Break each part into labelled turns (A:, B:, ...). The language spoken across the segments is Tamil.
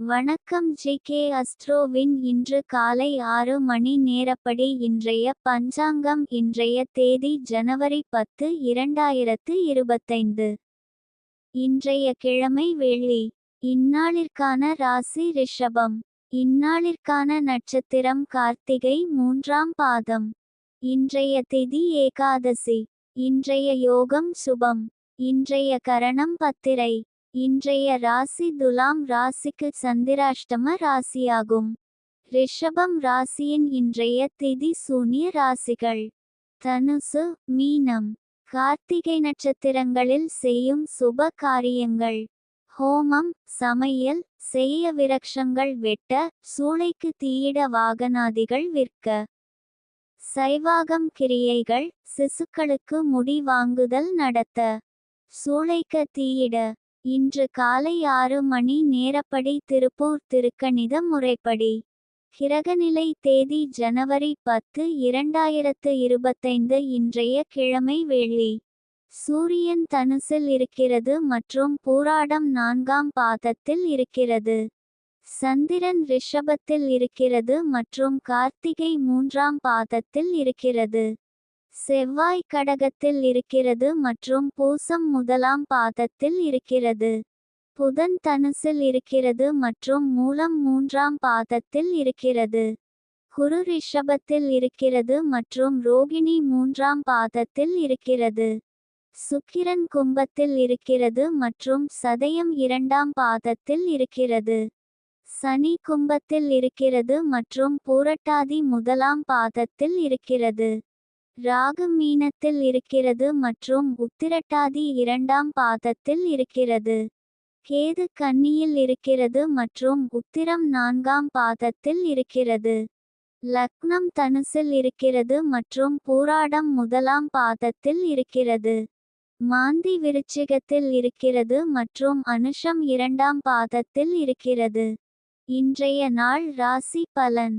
A: வணக்கம் ஜி கே அஸ்ட்ரோவின் இன்று காலை ஆறு மணி நேரப்படி இன்றைய பஞ்சாங்கம் இன்றைய தேதி ஜனவரி பத்து இரண்டாயிரத்து இருபத்தைந்து. இன்றைய கிழமை வெள்ளி. இந்நாளிற்கான ராசி ரிஷபம். இந்நாளிற்கான நட்சத்திரம் கார்த்திகை மூன்றாம் பாதம். இன்றைய திதி ஏகாதசி. இன்றைய யோகம் சுபம். இன்றைய கரணம் பத்திரை. இன்றைய ராசி துலாம் ராசிக்கு சந்திராஷ்டம ராசியாகும். ரிஷபம் ராசியின் இன்றைய திதி சூனிய ராசிகள். தனுசு மீனம். கார்த்திகை நட்சத்திரங்களில் செய்யும் சுப காரியங்கள். ஹோமம் சமையல் செய்ய விரக்ஷங்கள் வெட்ட சூளைக்கு தீயிட வாகனாதிகள் விற்க. சைவாகம் கிரியைகள் சிசுக்களுக்கு முடி வாங்குதல் நடத்த. சூளைக்க தீயிட இன்று காலை ஆறு மணி நேரப்படி திருப்பூர் திருக்கணித முறைப்படி. கிரகநிலை தேதி ஜனவரி பத்து இரண்டாயிரத்து இருபத்தைந்து இன்றைய கிழமை வெள்ளி. சூரியன் தனுசில் இருக்கிறது மற்றும் பூராடம் நான்காம் பாதத்தில் இருக்கிறது. சந்திரன் ரிஷபத்தில் இருக்கிறது மற்றும் கார்த்திகை மூன்றாம் பாதத்தில் இருக்கிறது. செவ்வாய் கடகத்தில் இருக்கிறது மற்றும் பூசம் முதலாம் பாதத்தில் இருக்கிறது. புதன் தனுசில் இருக்கிறது மற்றும் மூலம் மூன்றாம் பாதத்தில் இருக்கிறது. குரு ரிஷபத்தில் இருக்கிறது மற்றும் ரோகிணி மூன்றாம் பாதத்தில் இருக்கிறது. சுக்கிரன் கும்பத்தில் இருக்கிறது மற்றும் சதயம் இரண்டாம் பாதத்தில் இருக்கிறது. சனி கும்பத்தில் இருக்கிறது மற்றும் பூரட்டாதி முதலாம் பாதத்தில் இருக்கிறது. ராகு மீனத்தில் இருக்கிறது மற்றும் உத்திரட்டாதி இரண்டாம் பாதத்தில் இருக்கிறது. கேது கன்னியில் இருக்கிறது மற்றும் உத்திரம் நான்காம் பாதத்தில் இருக்கிறது. லக்னம் தனுசில் இருக்கிறது மற்றும் பூராடம் முதலாம் பாதத்தில் இருக்கிறது. மாந்தி விருச்சிகத்தில் இருக்கிறது மற்றும் அனுஷம் இரண்டாம் பாதத்தில் இருக்கிறது. இன்றைய நாள் ராசி பலன்.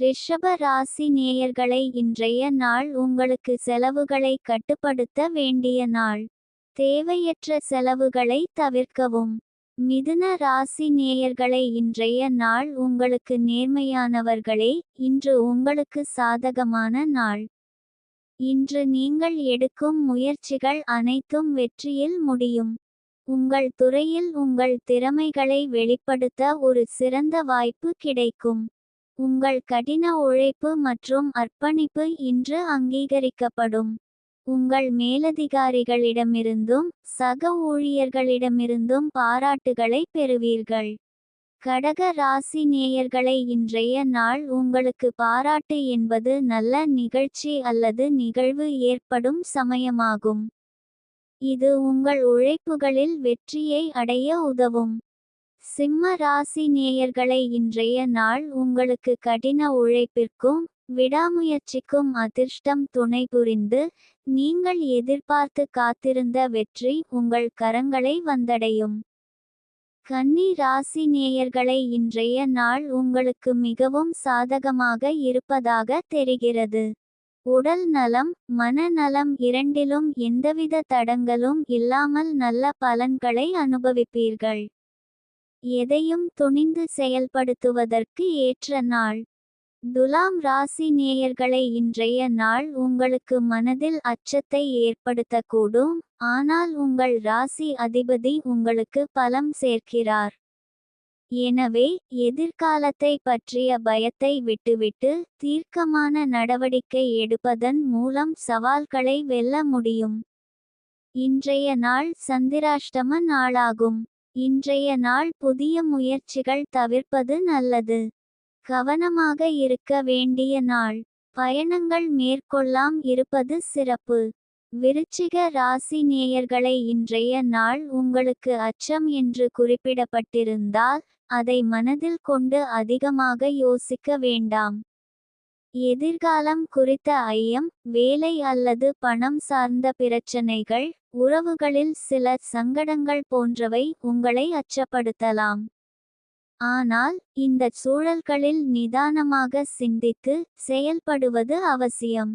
A: ரிஷப ராசி நேயர்களை இன்றைய நாள் உங்களுக்கு செலவுகளை கட்டுப்படுத்த வேண்டிய நாள். தேவையற்ற செலவுகளை தவிர்க்கவும். மிதுன ராசி நேயர்களை இன்றைய நாள் உங்களுக்கு நேர்மையானவர்களே இன்று உங்களுக்கு சாதகமான நாள். இன்று நீங்கள் எடுக்கும் முயற்சிகள் அனைத்தும் வெற்றியில் முடியும். உங்கள் துறையில் உங்கள் திறமைகளை வெளிப்படுத்த ஒரு சிறந்த வாய்ப்பு கிடைக்கும். உங்கள் கடின உழைப்பு மற்றும் அர்ப்பணிப்பு இன்று அங்கீகரிக்கப்படும். உங்கள் மேலதிகாரிகளிடமிருந்தும் சக ஊழியர்களிடமிருந்தும் பாராட்டுகளை பெறுவீர்கள். கடக ராசி நேயர்களை இன்றைய நாள் உங்களுக்கு பாராட்டு என்பது நல்ல நிகழ்ச்சி அல்லது நிகழ்வு ஏற்படும் சமயமாகும். இது உங்கள் உழைப்புகளில் வெற்றியை அடைய உதவும். சிம்ம ராசி நேயர்களை இன்றைய நாள் உங்களுக்கு கடின உழைப்பிற்கும் விடாமுயற்சிக்கும் அதிர்ஷ்டம் துணை புரிந்து நீங்கள் எதிர்பார்த்து காத்திருந்த வெற்றி உங்கள் கரங்களை வந்தடையும். கன்னி ராசி நேயர்களை இன்றைய நாள் உங்களுக்கு மிகவும் சாதகமாக இருப்பதாக தெரிகிறது. உடல் நலம் மனநலம் இரண்டிலும் எந்தவித தடங்களும் இல்லாமல் நல்ல பலன்களை அனுபவிப்பீர்கள். எதையும் துணிந்து செயல்படுத்துவதற்கு ஏற்ற நாள். துலாம் ராசி நேயர்களை இன்றைய நாள் உங்களுக்கு மனதில் அச்சத்தை ஏற்படுத்தக்கூடும். ஆனால் உங்கள் ராசி அதிபதி உங்களுக்கு பலம் சேர்க்கிறார். எனவே எதிர்காலத்தை பற்றிய பயத்தை விட்டுவிட்டு தீர்க்கமான நடவடிக்கை எடுப்பதன் மூலம் சவால்களை வெல்ல முடியும். இன்றைய நாள் சந்திராஷ்டம நாளாகும். இன்றைய நாள் புதிய முயற்சிகள் தவிர்ப்பது நல்லது. கவனமாக இருக்க வேண்டிய நாள். பயணங்கள் மேற்கொள்ளாம் இருப்பது சிறப்பு. விருச்சிக ராசி நேயர்களை இன்றைய நாள் உங்களுக்கு அச்சம் என்று குறிப்பிடப்பட்டிருந்தால் அதை மனதில் கொண்டு அதிகமாக யோசிக்க வேண்டாம். எதிர்காலம் குறித்த ஐயம் வேலை அல்லது பணம் சார்ந்த பிரச்சனைகள் உறவுகளில் சில சங்கடங்கள் போன்றவை உங்களை அச்சப்படுத்தலாம். ஆனால் இந்த சூழல்களில் நிதானமாக சிந்தித்து செயல்படுவது அவசியம்.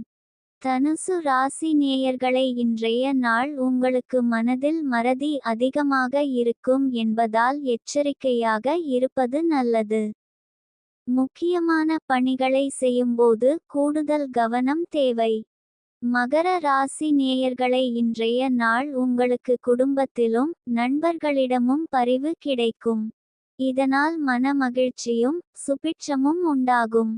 A: தனுசு ராசி நேயர்களை இன்றைய நாள் உங்களுக்கு மனதில் மறதி அதிகமாக இருக்கும் என்பதால் எச்சரிக்கையாக இருப்பது நல்லது. முக்கியமான பணிகளை செய்யும்போது கூடுதல் கவனம் தேவை. மகர ராசி நேயர்களை இன்றைய நாள் உங்களுக்கு குடும்பத்திலும் நண்பர்களிடமும் பரிவு கிடைக்கும். இதனால் மன மகிழ்ச்சியும் சுபிட்சமும் உண்டாகும்.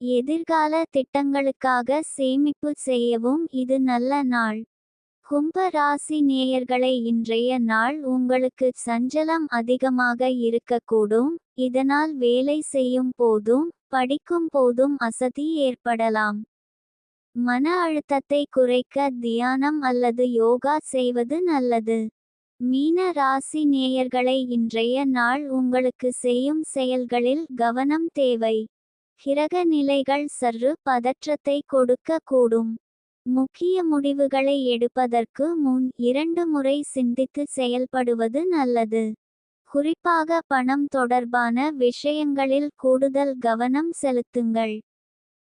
A: எதிர்கால திட்டங்களுக்காக சேமிப்பு செய்யவும் இது நல்ல நாள். கும்ப ராசி நேயர்களை இன்றைய நாள் உங்களுக்கு சஞ்சலம் அதிகமாக இருக்கக்கூடும். இதனால் வேலை செய்யும் போதும் படிக்கும் போதும் அசதி ஏற்படலாம். மன அழுத்தத்தை குறைக்க தியானம் அல்லது யோகா செய்வது நல்லது. மீன ராசி நேயர்களை இன்றைய நாள் உங்களுக்கு செய்யும் செயல்களில் கவனம் தேவை. கிரக நிலைகள் சற்று பதற்றத்தை கொடுக்க கூடும் முக்கிய முடிவுகளை எடுப்பதற்கு முன் இரண்டு முறை சிந்தித்து செயல்படுவது நல்லது. குறிப்பாக பணம் தொடர்பான விஷயங்களில் கூடுதல் கவனம் செலுத்துங்கள்.